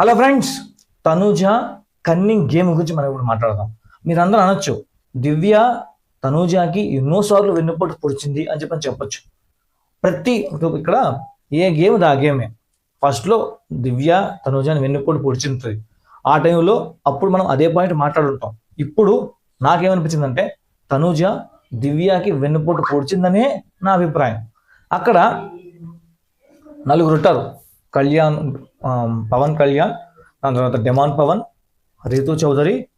Hello friends Tanuja cunning game గురించి మనం ఇప్పుడు మాట్లాడదాం. మీరందరూ అనొచ్చు దివ్య తనూజాకి ఎన్నోసార్లు వెన్నుపోటు పొడిచింది అని చెప్పని చెప్పొచ్చు. ప్రతి ఇక్కడ ఏ గేమ్ దా గేమే ఫస్ట్లో దివ్య తనూజాని వెన్నుపోటు పొడిచింది. ఆ టైంలో అప్పుడు మనం అదే పాయింట్ మాట్లాడుంటాం. ఇప్పుడు నాకేమనిపించిందంటే తనూజ దివ్యాకి వెన్నుపోటు పొడిచిందనే నా అభిప్రాయం. అక్కడ నలుగురు ఉంటారు. కళ్యాణ్ పవన్ కళ్యాణ్ దాని తర్వాత డెమాన్ పవన్ రీతు చౌదరి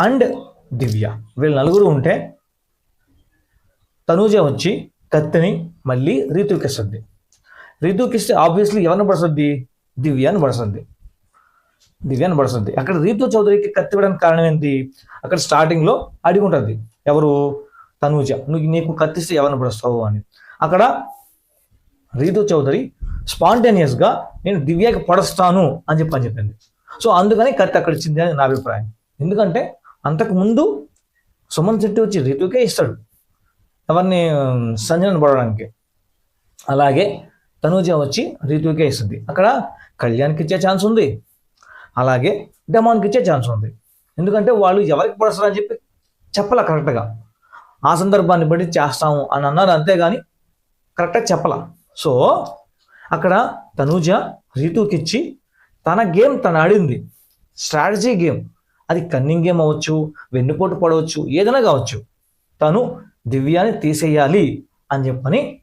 అండ్ దివ్య. వీళ్ళు నలుగురు ఉంటే తనూజ వచ్చి కత్తిని మళ్ళీ రీతుకి ఇస్తుంది రీతుకి ఇస్తే ఆబ్వియస్లీ ఎవరిని పడుతుంది దివ్యాన్ని పడుతుంది దివ్యాన్ని పడుతుంది అక్కడ రీతు చౌదరికి కత్తి ఇవ్వడానికి కారణం ఏంటి? అక్కడ స్టార్టింగ్లో అడిగి ఉంటుంది ఎవరు? తనూజ. నువ్వు నీకు కత్తిస్తే ఎవరిని పడుస్తావు అని. అక్కడ రీతు చౌదరి స్పాంటేనియస్గా నేను దివ్యాకి పడస్తాను అని చెప్పి అని చెప్పింది. సో అందుకని కత్తి అక్కడ ఇచ్చింది అని నా అభిప్రాయం. ఎందుకంటే అంతకు ముందు సుమన్ శెట్టి వచ్చి రితుకే ఇస్తాడు ఎవరిని సంజనను పడడానికి. అలాగే తనూజ వచ్చి రితుకే ఇస్తుంది. అక్కడ కళ్యాణ్కి ఇచ్చే ఛాన్స్ ఉంది. అలాగే డెమాన్కి ఇచ్చే ఛాన్స్ ఉంది. ఎందుకంటే వాళ్ళు ఎవరికి పడస్తారని చెప్పి చెప్పాల కరెక్ట్గా. ఆ సందర్భాన్ని బట్టి చేస్తాము అని అన్నారు అంతేగాని కరెక్ట్గా చెప్పాల. సో అక్కడ తనూజ రీతుకిచ్చి తన గేమ్ తను ఆడింది. Strategy game. అది కన్నింగ్ గేమ్ అవ్వచ్చు వెన్నుపోటు పడవచ్చు ఏదైనా కావచ్చు. తను దివ్యాని తీసేయాలి అని చెప్పని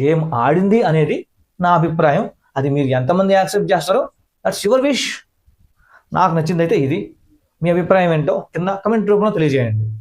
గేమ్ ఆడింది అనేది నా అభిప్రాయం. అది మీరు ఎంతమంది యాక్సెప్ట్ చేస్తారో దట్స్ యువర్ విష్. నాకు నచ్చిందైతే ఇది. మీ అభిప్రాయం ఏంటో కింద కమెంట్ రూపంలో తెలియజేయండి.